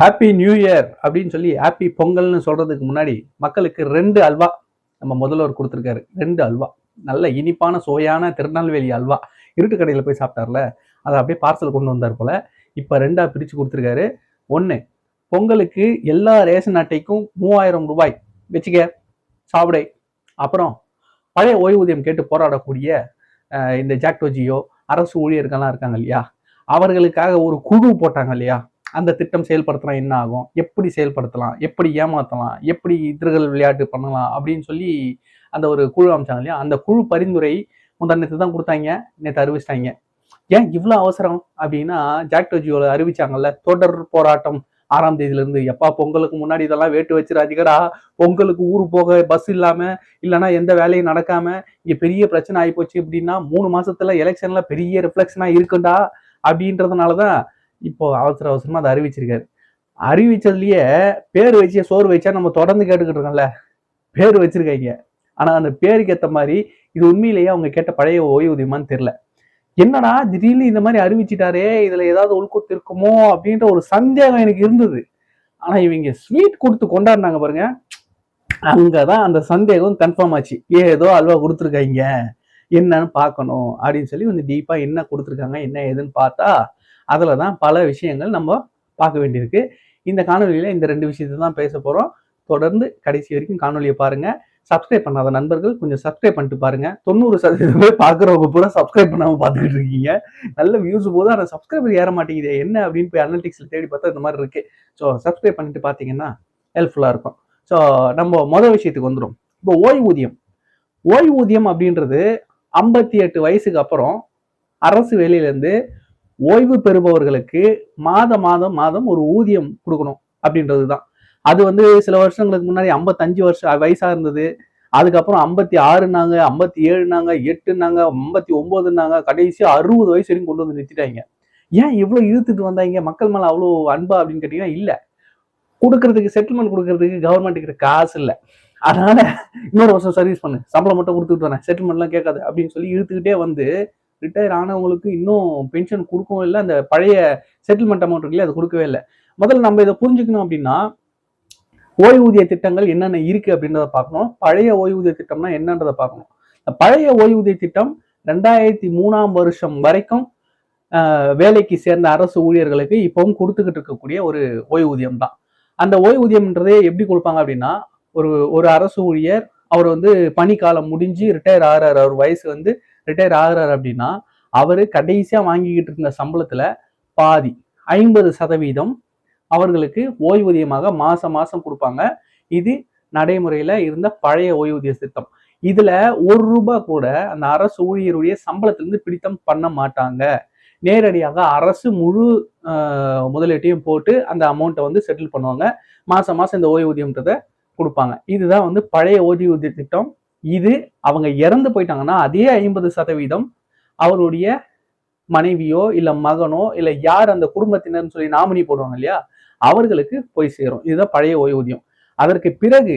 Happy new year அப்படின்னு சொல்லி happy பொங்கல்னு சொல்கிறதுக்கு முன்னாடி மக்களுக்கு ரெண்டு அல்வா நம்ம முதல்வர் கொடுத்துருக்காரு. ரெண்டு அல்வா. நல்ல இனிப்பான சுவையான திருநெல்வேலி அல்வா. இருட்டு கடையில் போய் சாப்பிட்டார்ல. அதை அப்படியே பார்சல் கொண்டு வந்தார் போல். இப்போ ரெண்டாக பிரித்து கொடுத்துருக்காரு. ஒன்று பொங்கலுக்கு எல்லா ரேஷன் அட்டைக்கும் மூவாயிரம் ரூபாய் வச்சுக்க சாப்பிடை. அப்புறம் பழைய ஓய்வூதியம் கேட்டு போராடக்கூடிய இந்த ஜாக்டோஜியோ அரசு ஊழியர்கள்லாம் இருக்காங்க இல்லையா? அவர்களுக்காக ஒரு குழு போட்டாங்க இல்லையா? அந்த திட்டம் செயல்படுத்தினா என்ன ஆகும்? எப்படி செயல்படுத்தலாம்? எப்படி ஏமாத்தலாம்? எப்படி திருகல் விளையாட்டு பண்ணலாம்? அப்படின்னு சொல்லி அந்த ஒரு குழு அமைச்சாங்க இல்லையா? அந்த குழு பரிந்துரை முந்தானத்து தான் கொடுத்தாங்க. நேற்று அறிவிச்சிட்டாங்க. ஏன் இவ்வளோ அவசரம்? அப்படின்னா ஜாக்டோஜியோல அறிவிச்சாங்கல்ல தொடர் போராட்டம் ஆறாம் தேதியிலேருந்து. எப்பா பொங்கலுக்கு முன்னாடி இதெல்லாம் வேட்டு வச்சிடாதீங்கடா. பொங்கலுக்கு ஊர் போக பஸ் இல்லாமல் இல்லைன்னா எந்த வேலையும் நடக்காமல் இங்கே பெரிய பிரச்சனை ஆகிப்போச்சு அப்படின்னா மூணு மாதத்தில் எலெக்ஷனில் பெரிய ரிஃப்ளெக்ஷனாக இருக்குண்டா அப்படின்றதுனால தான் இப்போ அவசர அவசரமா அதை அறிவிச்சிருக்காரு. அறிவிச்சதுலயே பேர் வச்சு சோறு வச்சா நம்ம தொடர்ந்து கேட்டுக்கிட்டு இருக்கோம்ல. பேர் வச்சிருக்காங்க. ஆனா அந்த பேருக்கு ஏத்த மாதிரி இது உண்மையிலேயே அவங்க கேட்ட பழைய ஓய்வூதியமான்னு தெரியல. என்னடா திடீர்னு இந்த மாதிரி அறிவிச்சிட்டாரே இதுல ஏதாவது உள்கூத்து இருக்குமோ அப்படின்ற ஒரு சந்தேகம் எனக்கு இருந்தது. ஆனா இவங்க ஸ்வீட் கொடுத்து கொண்டாடினாங்க பாருங்க. அங்கதான் அந்த சந்தேகம் கன்ஃபார்ம் ஆச்சு. ஏதோ அல்வா கொடுத்துருக்காங்க. என்னன்னு பார்க்கணும் அப்படின்னு சொல்லி வந்து டீப்பா என்ன கொடுத்துருக்காங்க என்ன ஏதுன்னு பார்த்தா அதில் தான் பல விஷயங்கள் நம்ம பார்க்க வேண்டியிருக்கு. இந்த காணொலியில் இந்த ரெண்டு விஷயத்தை தான் பேச போகிறோம் தொடர்ந்து கடைசி வரைக்கும் காணொலியை பாருங்க. சப்ஸ்கிரைப் பண்ணாத நண்பர்கள் கொஞ்சம் சப்ஸ்கிரைப் பண்ணிட்டு பாருங்க. தொண்ணூறு சதவீதம் பேர் பார்க்குறவங்க பூரா சப்ஸ்கிரைப் பண்ணாமல் பார்த்துக்கிட்டு இருக்கீங்க. நல்ல வியூஸ் போது ஆனால் சப்ஸ்கிரைபர் ஏற மாட்டேங்குது என்ன அப்படின்னு போய் அனலிட்டிக்ஸில் தேடி பார்த்தா இந்த மாதிரி இருக்கு. ஸோ சப்ஸ்கிரைப் பண்ணிட்டு பார்த்தீங்கன்னா ஹெல்ப்ஃபுல்லாக இருக்கும். ஸோ நம்ம மொதல் விஷயத்துக்கு வந்துடும் இப்போ ஓய்வூதியம். ஓய்வூதியம் அப்படின்றது ஐம்பத்தி எட்டு வயசுக்கு அப்புறம் அரசு வேலையிலேருந்து ஓய்வு பெறுபவர்களுக்கு மாத மாதம் மாதம் ஒரு ஊதியம் கொடுக்கணும் அப்படின்றது தான் அது வந்து சில வருஷங்களுக்கு முன்னாடி ஐம்பத்தஞ்சு வருஷம் வயசா இருந்தது. அதுக்கப்புறம் ஐம்பத்தி ஆறுனாங்க ஐம்பத்தி ஏழுனாங்க எட்டுனாங்க ஐம்பத்தி ஒன்பதுனாங்க கடைசியாக அறுபது வயசு வரைக்கும் கொண்டு வந்து நிறுத்திட்டாங்க. ஏன் இவ்வளோ இழுத்துட்டு வந்தாங்க? மக்கள் மேலே அவ்வளோ அன்பா அப்படின்னு கேட்டீங்கன்னா இல்லை. கொடுக்கறதுக்கு செட்டில்மெண்ட் கொடுக்கறதுக்கு கவர்மெண்ட்டுக்கு காசு இல்லை. அதனால இன்னொரு வருஷம் சர்வீஸ் பண்ணு. சம்பளம் மட்டும் கொடுத்துட்டு வரேன். செட்டில்மெண்ட்லாம் கேட்காது அப்படின்னு சொல்லி இழுத்துக்கிட்டே வந்து ரிட்டையர் ஆனவங்களுக்கு இன்னும் பென்ஷன் கொடுக்கவும் இல்லை. அந்த பழைய செட்டில்மெண்ட் அமௌண்ட் இருக்குல்ல அது கொடுக்கவே இல்லை. முதல்ல நம்ம இதை புரிஞ்சுக்கணும் அப்படின்னா ஓய்வூதிய திட்டங்கள் என்னென்ன இருக்கு அப்படின்றத பார்க்கணும். பழைய ஓய்வூதிய திட்டம்னா என்னன்றதை பார்க்கணும். பழைய ஓய்வூதிய திட்டம் ரெண்டாயிரத்தி மூணாம் வருஷம் வரைக்கும் வேலைக்கு சேர்ந்த அரசு ஊழியர்களுக்கு இப்பவும் கொடுத்துக்கிட்டு இருக்கக்கூடிய ஒரு ஓய்வூதியம் தான். அந்த ஓய்வூதியம்ன்றதே எப்படி கொடுப்பாங்க அப்படின்னா ஒரு ஒரு அரசு ஊழியர் அவர் வந்து பணிக்காலம் முடிஞ்சு ரிட்டையர் ஆகிறார். அவர் வயசு வந்து ரிட்டையர் ஆகிறாரு அப்படின்னா அவர் கடைசியாக வாங்கிக்கிட்டு இருந்த சம்பளத்தில் பாதி ஐம்பது சதவீதம் அவர்களுக்கு ஓய்வூதியமாக மாதம் மாதம் கொடுப்பாங்க. இது நடைமுறையில் இருந்த பழைய ஓய்வூதிய திட்டம். இதுல ஒரு ரூபாய் கூட அந்த அரசு ஊழியருடைய சம்பளத்திலிருந்து பிடித்தம் பண்ண மாட்டாங்க. நேரடியாக அரசு முழு முதலீட்டையும் போட்டு அந்த அமௌண்ட்டை வந்து செட்டில் பண்ணுவாங்க. மாசம் மாசம் இந்த ஓய்வூதியம்ன்றதை கொடுப்பாங்க. இதுதான் வந்து பழைய ஓய்வூதிய திட்டம். இது அவங்க இறந்து போயிட்டாங்கன்னா அதே ஐம்பது சதவீதம் அவருடைய மனைவியோ இல்லை மகனோ இல்லை யார் அந்த குடும்பத்தினர்னு சொல்லி நாமினி போடுவாங்க இல்லையா? அவர்களுக்கு போய் சேரும். இதுதான் பழைய ஓய்வூதியம். அதற்கு பிறகு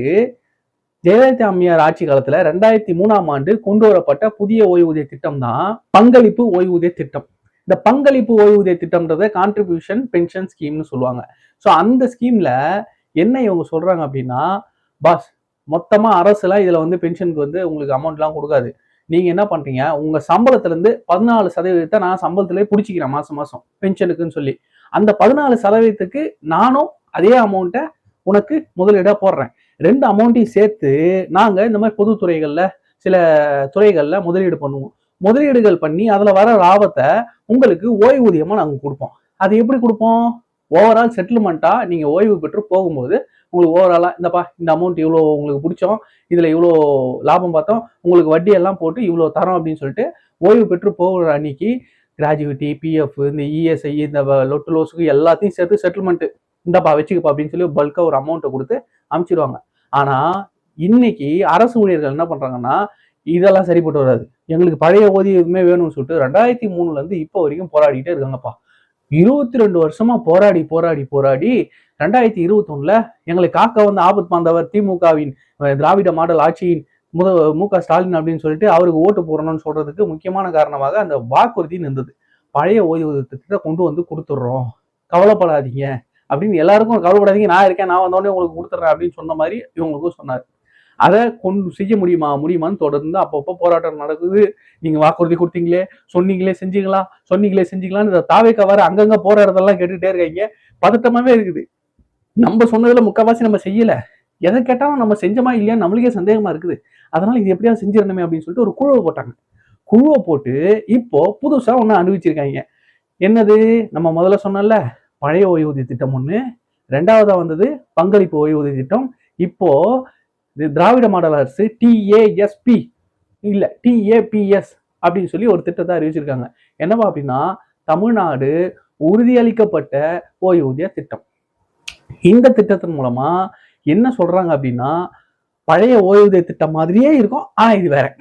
ஜெயலலிதா அம்மையார் ஆட்சி காலத்துல ரெண்டாயிரத்தி மூணாம் ஆண்டு கொண்டு வரப்பட்ட புதிய ஓய்வூதிய திட்டம் தான் பங்களிப்பு ஓய்வூதிய திட்டம். இந்த பங்களிப்பு ஓய்வூதிய திட்டம்ன்றத கான்ட்ரிபியூஷன் பென்ஷன் ஸ்கீம்னு சொல்லுவாங்க. ஸோ அந்த ஸ்கீம்ல என்ன இவங்க சொல்றாங்க அப்படின்னா பாஸ் மொத்தமாக அரசுலாம் இதில் வந்து பென்ஷனுக்கு வந்து உங்களுக்கு அமௌண்ட்லாம் கொடுக்காது. நீங்கள் என்ன பண்ணுறீங்க உங்கள் சம்பளத்துலேருந்து பதினாலு சதவீதத்தை நான் சம்பளத்துலேயே பிடிச்சிக்கிறேன் மாதம் மாதம் பென்ஷனுக்குன்னு சொல்லி. அந்த பதினாலு சதவீதத்துக்கு நானும் அதே அமௌண்ட்டை உனக்கு முதலீடாக போடுறேன். ரெண்டு அமௌண்ட்டையும் சேர்த்து நாங்கள் இந்த மாதிரி பொதுத்துறைகளில் சில துறைகளில் முதலீடு பண்ணுவோம். முதலீடுகள் பண்ணி அதில் வர லாபத்தை உங்களுக்கு ஓய்வூதியமாக நாங்கள் கொடுப்போம். அது எப்படி கொடுப்போம்? ஓவரால் செட்டில்மெண்ட்டாக நீங்கள் ஓய்வு பெற்று போகும்போது உங்களுக்கு ஓவராலாக இந்தப்பா இந்த அமௌண்ட் இவ்வளோ உங்களுக்கு பிடிச்சோம் இதில் இவ்வளோ லாபம் பார்த்தோம் உங்களுக்கு வட்டி எல்லாம் போட்டு இவ்வளோ தரோம் அப்படின்னு சொல்லிட்டு ஓய்வு பெற்று போகிற அன்னைக்கு கிராஜுவிட்டி பிஎஃப் இந்த இஎஸ்ஐ இந்த லொட்டு லோஸுக்கு எல்லாத்தையும் சேர்த்து செட்டில்மெண்ட்டு இந்தப்பா வச்சுக்கப்பா அப்படின்னு சொல்லி பல்காக ஒரு அமௌண்ட்டை கொடுத்து அமுச்சிடுவாங்க ஆனால் இன்னைக்கு அரசு ஊழியர்கள் என்ன பண்ணுறாங்கன்னா இதெல்லாம் சரிப்பட்டு வராது. எங்களுக்கு பழைய ஓதியமே வேணும்னு சொல்லிட்டு ரெண்டாயிரத்தி மூணுலேருந்து இப்போ வரைக்கும் போராடிட்டே இருக்காங்கப்பா. இருபத்தி ரெண்டு வருஷமா போராடி போராடி போராடி ரெண்டாயிரத்தி இருபத்தொன்னுல எங்களை காக்க வந்த ஆபத் பாந்தவர் திமுகவின் திராவிட மாடல் ஆட்சியின் முத மு க ஸ்டாலின் அப்படின்னு சொல்லிட்டு அவருக்கு ஓட்டு போடணும்னு சொல்றதுக்கு முக்கியமான காரணமாக அந்த வாக்குறுதி இருந்தது பழைய ஓய்வூதிய திட்டத்தை கொண்டு வந்து கொடுத்துட்றோம். கவலைப்படாதீங்க அப்படின்னு எல்லாருக்கும் கவலைப்படாதீங்க. நான் இருக்கேன் நான் வந்தோடனே உங்களுக்கு கொடுத்துட்றேன் அப்படின்னு சொன்ன மாதிரி இவங்களுக்கும் சொன்னார். அதை கொண்டு செய்ய முடியுமா? முடியுமான்னு தொடர்ந்து அப்பப்போ போராட்டம் நடக்குது. நீங்கள் வாக்குறுதி கொடுத்தீங்களே சொன்னீங்களே செஞ்சீங்களா? சொன்னீங்களே செஞ்சீங்களான்னு இந்த தாவேக்கா வர அங்கங்கே போற இடத்தெல்லாம் கேட்டுட்டே இருக்காங்க. பதட்டமாகவே இருக்குது. நம்ம சொன்னதுல முக்கால்வாசி நம்ம செய்யல. எதை கேட்டாலும் நம்ம செஞ்சோமா இல்லையா நம்மளுக்கே சந்தேகமா இருக்குது. அதனால இது எப்படியாவது செஞ்சிடணுமே அப்படின்னு சொல்லிட்டு ஒரு குழுவை போட்டாங்க. குழுவை போட்டு இப்போ புதுசா ஒன்று அனுபவிச்சிருக்காங்க. என்னது? நம்ம முதல்ல சொன்னோம்ல பழைய ஓய்வூதிய திட்டம் ஒன்று ரெண்டாவதா வந்தது பங்களிப்பு ஓய்வூதிய திட்டம். இப்போ இது திராவிட மாடல் அரசு டிஏஎஸ்பி இல்ல டிஏபிஎஸ் அப்படின்னு சொல்லி ஒரு திட்டத்தை அறிவிச்சிருக்காங்க. என்னவா அப்படின்னா தமிழ்நாடு உறுதியளிக்கப்பட்ட ஓய்வூதிய திட்டம். இந்த திட்டத்தின் மூலமா என்ன சொல்றாங்க அப்படின்னா பழைய ஓய்வூதிய திட்டம் மாதிரியே இருக்கும். ஆனா இது வேற.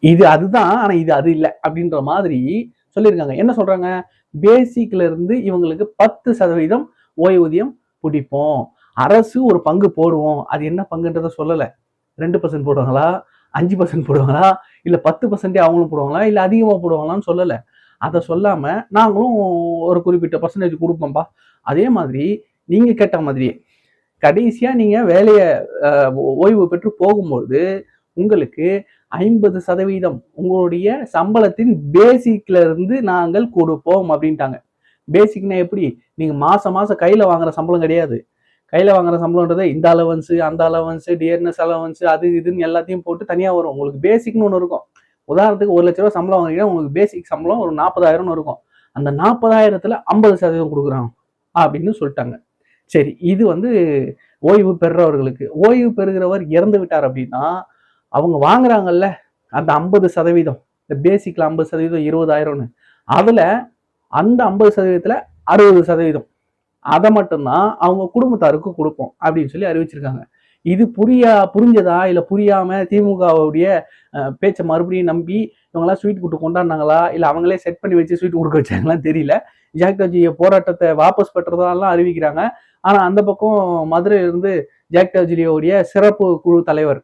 இது அதுதான். ஆனா இது அது இல்லை அப்படின்ற மாதிரி சொல்லியிருக்காங்க. என்ன சொல்றாங்க? பேசிக்ல இருந்து இவங்களுக்கு பத்து சதவீதம் ஓய்வூதியம் பிடிப்போம். அரசு ஒரு பங்கு போடுவோம். அது என்ன பங்குன்றத சொல்லலை. ரெண்டு பர்சன்ட் போடுவாங்களா? அஞ்சு பர்சன்ட் போடுவாங்களா? இல்ல பத்து பர்சன்டே அவங்களும் போடுவாங்களா? இல்ல அதிகமா போடுவாங்களான்னு சொல்லலை. அதை சொல்லாம நாங்களும் ஒரு குறிப்பிட்ட பர்சன்டேஜ் கொடுப்போம்பா. அதே மாதிரி நீங்க கேட்ட மாதிரியே கடைசியா நீங்க வேலையை ஓய்வு பெற்று போகும்போது உங்களுக்கு ஐம்பது சதவீதம் உங்களுடைய சம்பளத்தின் பேசிக்ல இருந்து நாங்கள் கொடுப்போம் அப்படின்ட்டாங்க. பேசிக்னா எப்படி? நீங்க மாதம் மாசம் கையில வாங்குற சம்பளம் கிடையாது. கையில வாங்குற சம்பளம்ன்றதை இந்த அலவன்ஸ் அந்த அலவன்ஸ் டியர்னஸ் அலவன்ஸ் அது இதுன்னு எல்லாத்தையும் போட்டு தனியா வரும். உங்களுக்கு பேசிக்னு ஒன்று இருக்கும். உதாரணத்துக்கு ஒரு லட்ச ரூபா சம்பளம் வாங்குறீங்கன்னா உங்களுக்கு பேசிக் சம்பளம் ஒரு நாற்பதாயிரம்னு இருக்கும். அந்த நாற்பதாயிரத்துல ஐம்பது சதவீதம் கொடுக்குறாங்க அப்படின்னு சொல்லிட்டாங்க. சரி இது வந்து ஓய்வு பெறுறவர்களுக்கு ஓய்வு பெறுகிறவர் இறந்து விட்டார் அப்படின்னா அவங்க வாங்குறாங்கல்ல அந்த ஐம்பது சதவீதம் இந்த பேசிக்கில் ஐம்பது சதவீதம் இருபதாயிரம்னு. அதில் அந்த ஐம்பது சதவீதத்தில் அறுபது சதவீதம். அதை மட்டும்தான் அவங்க குடும்பத்தாருக்கு கொடுப்போம் அப்படின்னு சொல்லி அறிவிச்சிருக்காங்க. இது புரியா புரிஞ்சதா இல்லை புரியாமல் திமுகவுடைய பேச்சை மறுபடியும் நம்பி இவங்களாம் ஸ்வீட் கொடுத்து கொண்டாடினாங்களா இல்லை அவங்களே செட் பண்ணி வச்சு ஸ்வீட் கொடுக்க வச்சாங்களான்னு தெரியல. ஜாக்டாஜி போராட்டத்தை வாபஸ் பெற்றதாலாம் அறிவிக்கிறாங்க. ஆனால் அந்த பக்கம் மதுரையிலிருந்து இருந்து ஜாக்டாஜியோடைய சிறப்பு குழு தலைவர்.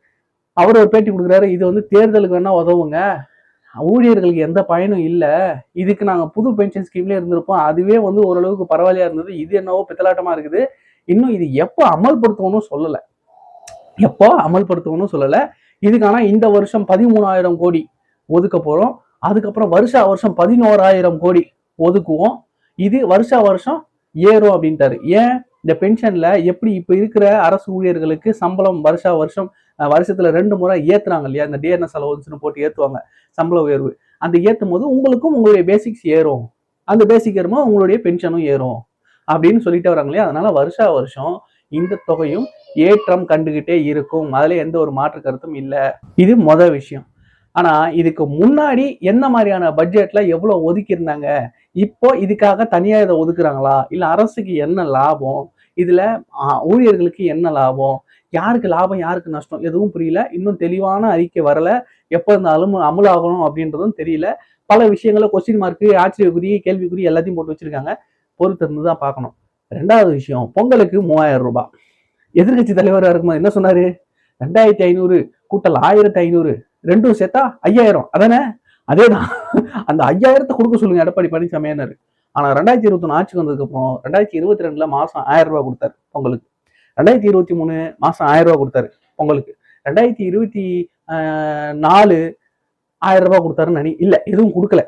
அவர் ஒரு பேட்டி கொடுக்குறாரு இது வந்து தேர்தலுக்கு வேணால் உதவுங்க. ஊழியர்களுக்கு எந்த பயனும் இல்லை. இதுக்கு நாங்கள் புது பென்ஷன் ஸ்கீம்லேயே இருந்திருப்போம். அதுவே வந்து ஓரளவுக்கு பரவாயில்லையா இருந்தது. இது என்னவோ பித்தலாட்டமாக இருக்குது. இன்னும் இது எப்போ அமல்படுத்தணும் சொல்லலை. எப்போ அமல்படுத்தணும் சொல்லலை. இதுக்கான இந்த வருஷம் பதிமூணாயிரம் கோடி ஒதுக்க போகிறோம் அதுக்கப்புறம் வருஷா வருஷம் பதினோராயிரம் கோடி ஒதுக்குவோம். இது வருஷா வருஷம் ஏறும் அப்படின்ட்டாரு. ஏன்? இந்த பென்ஷன்ல எப்படி இப்ப இருக்கிற அரசு ஊழியர்களுக்கு சம்பளம் வருஷா வருஷம் வருஷத்துல ரெண்டு முறை ஏத்துறாங்க இல்லையா? இந்த டிஎன்எஸ் அலவன்ஸ்னு போட்டு ஏத்துவாங்க சம்பள உயர்வு. அந்த ஏத்தும் போது உங்களுக்கும் உங்களுடைய பேசிக்ஸ் ஏறும். அந்த பேசிக் ஏறும்போது உங்களுடைய பென்ஷனும் ஏறும். அப்படின்னு சொல்லிட்டு வராங்க இல்லையா? அதனால வருஷா வருஷம் இந்த தொகையும் ஏற்றம் கண்டுகிட்டே இருக்கும். அதுல எந்த ஒரு மாற்று கருத்தும் இல்லை. இது மொத விஷயம். ஆனா இதுக்கு முன்னாடி என்ன மாதிரியான பட்ஜெட்ல எவ்வளவு ஒதுக்கியிருந்தாங்க? இப்போ இதுக்காக தனியா இதை ஒதுக்குறாங்களா? இல்ல அரசுக்கு என்ன லாபம்? இதில் ஊழியர்களுக்கு என்ன லாபம்? யாருக்கு லாபம் யாருக்கு நஷ்டம்? எதுவும் புரியல. இன்னும் தெளிவான அறிக்கை வரல. எப்போ இருந்தாலும் அமலாகணும் அப்படின்றதும் தெரியல. பல விஷயங்களை கொஸ்டின் மார்க்கு ஆச்சரியக்குறி கேள்விக்குறி எல்லாத்தையும் போட்டு வச்சிருக்காங்க. பொறுத்திருந்து தான் பார்க்கணும். ரெண்டாவது விஷயம் பொங்கலுக்கு மூவாயிரம் ரூபாய். எதிர்க்கட்சி தலைவராக இருக்கும்போது என்ன சொன்னாரு? ரெண்டாயிரத்தி ஐநூறு கூட்டல் ஆயிரத்தி ஐநூறு. ரெண்டும் சேர்த்தா ஐயாயிரம். அதானே? அதேதான். அந்த ஐயாயிரத்தை கொடுக்க சொல்லுங்க எடப்பாடி பழனிசாமியானாரு ஆனால் ரெண்டாயிரத்தி இருபத்தி ஆட்சிக்கு வந்ததுக்கப்புறம் ரெண்டாயிரத்தி இருபத்தி ரெண்டில் மாதம் ஆயிரம் ரூபா கொடுத்தாரு பொங்கலுக்கு. ரெண்டாயிரத்தி இருபத்தி மூணு மாதம் ஆயிரம் ரூபா கொடுத்தாரு பொங்கலுக்கு. ரெண்டாயிரத்தி இருபத்தி நாலு ஆயிரம் ரூபாய் கொடுத்தாருன்னு நினை இல்லை எதுவும் கொடுக்கல.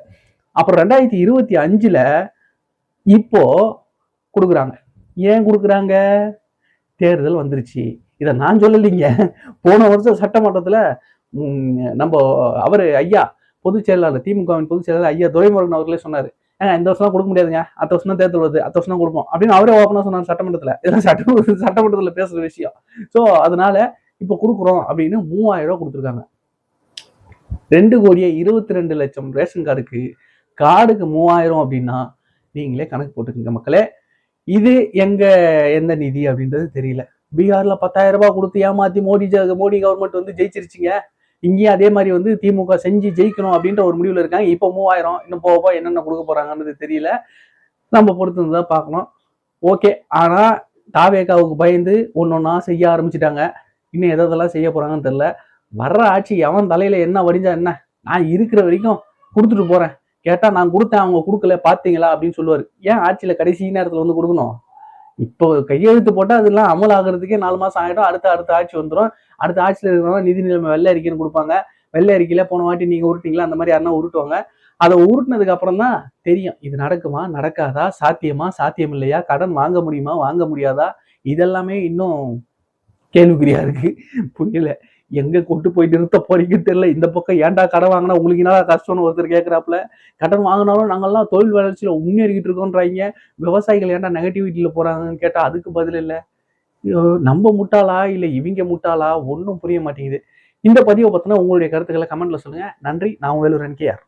அப்புறம் ரெண்டாயிரத்தி இருபத்தி அஞ்சில் இப்போ கொடுக்குறாங்க. ஏன் கொடுக்குறாங்க? தேர்தல் வந்துருச்சு. இதை நான் சொல்லலைங்க. போன வருஷம் சட்டமன்றத்தில் நம்ம அவர் ஐயா பொதுச் செயலாளர் திமுகவின் பொதுச் செயலாளர் ஐயா துரைமுருகன் அவர்களே சொன்னார். ஏங்க இந்த வருஷம் கொடுக்க முடியாதுங்க. அடுத்த வருஷம் தான் தேர்தல் வருது. அடுத்த வருஷம் தான் கொடுப்போம். அப்படின்னு அவரே ஓப்பனாக சொன்னார் சட்டமன்றத்தில். இதெல்லாம் சட்ட சட்டமன்றத்துல பேசுற விஷயம். ஸோ அதனால இப்போ கொடுக்குறோம் அப்படின்னு மூவாயிரம் ரூபா கொடுத்துருக்காங்க. ரெண்டு கோடியே இருபத்தி ரெண்டு லட்சம் ரேஷன் கார்டுக்கு கார்டுக்கு மூவாயிரம் அப்படின்னா நீங்களே கணக்கு போட்டுக்கோங்க மக்களே. இது எங்க எந்த நிதி அப்படின்றது தெரியல. பீகார்ல பத்தாயிரம் ரூபாய் கொடுத்து ஏமாத்தி மோடி மோடி கவர்மெண்ட் வந்து ஜெயிச்சிருச்சிங்க. இங்கேயும் அதே மாதிரி வந்து திமுக செஞ்சு ஜெயிக்கணும் அப்படின்ற ஒரு முடிவில் இருக்காங்க. இப்போ மூவாயிரம் இன்னும் போக போக என்னென்ன கொடுக்க போறாங்கன்றது தெரியல. நம்ம பொறுத்து தான் பார்க்கணும். ஓகே. ஆனால் தாவேகாவுக்கு பயந்து ஒன்னொன்னா செய்ய ஆரம்பிச்சிட்டாங்க. இன்னும் எதை எதெல்லாம் செய்ய போறாங்கன்னு தெரியல. வர்ற ஆட்சி எவன் தலையில என்ன வடிஞ்சா என்ன? நான் இருக்கிற வரைக்கும் கொடுத்துட்டு போறேன். கேட்டால் நான் கொடுத்தேன் அவங்க கொடுக்கல பார்த்தீங்களா? அப்படின்னு சொல்லுவார். ஏன் ஆட்சியில் கடைசி நேரத்தில் வந்து கொடுக்கணும்? இப்போ கையெழுத்து போட்டால் அதெல்லாம் அமல் ஆகுறதுக்கே நாலு மாதம் ஆயிடும். அடுத்த அடுத்த ஆட்சி வந்துடும் அடுத்த ஆட்சியில் இருக்கிறவங்க நிதி நிலைமை வெள்ளை அறிக்கைன்னு கொடுப்பாங்க. வெள்ளை அறிக்கையில் போன வாட்டி நீங்கள் உருட்டிங்களா? அந்த மாதிரி யாருன்னா உருட்டுவாங்க. அதை உருட்டினதுக்கு அப்புறம் தான் தெரியும். இது நடக்குமா? நடக்காதா? சாத்தியமா? சாத்தியம் இல்லையா கடன் வாங்க முடியுமா? வாங்க முடியாதா? இதெல்லாமே இன்னும் கேள்விக்குறியா இருக்கு. புரியல. எங்க கொண்டு போய் நிறுத்த போறீங்க தெரியல. இந்த பக்கம் ஏன்டா கடன் வாங்கினா உங்களுக்கு என்னடா கஷ்டம்னு ஒருத்தர் கேட்கறாப்புல கடன் வாங்கினாலும் நாங்கள்லாம் தொழில் வளர்ச்சியில முன்னேறிக்கிட்டு இருக்கோன்றாங்க. விவசாயிகள் ஏன்டா நெகட்டிவிட்டியில போறாங்கன்னு கேட்டா அதுக்கு பதில் இல்லை. நம்ம முட்டாளா இல்ல இவங்க முட்டாளா? ஒன்றும் புரிய மாட்டேங்குது. இந்த பதிவை பார்த்தோன்னா உங்களுடைய கருத்துக்களை கமெண்ட்ல சொல்லுங்க. நன்றி. நான் வேலூர் என்கேஆர்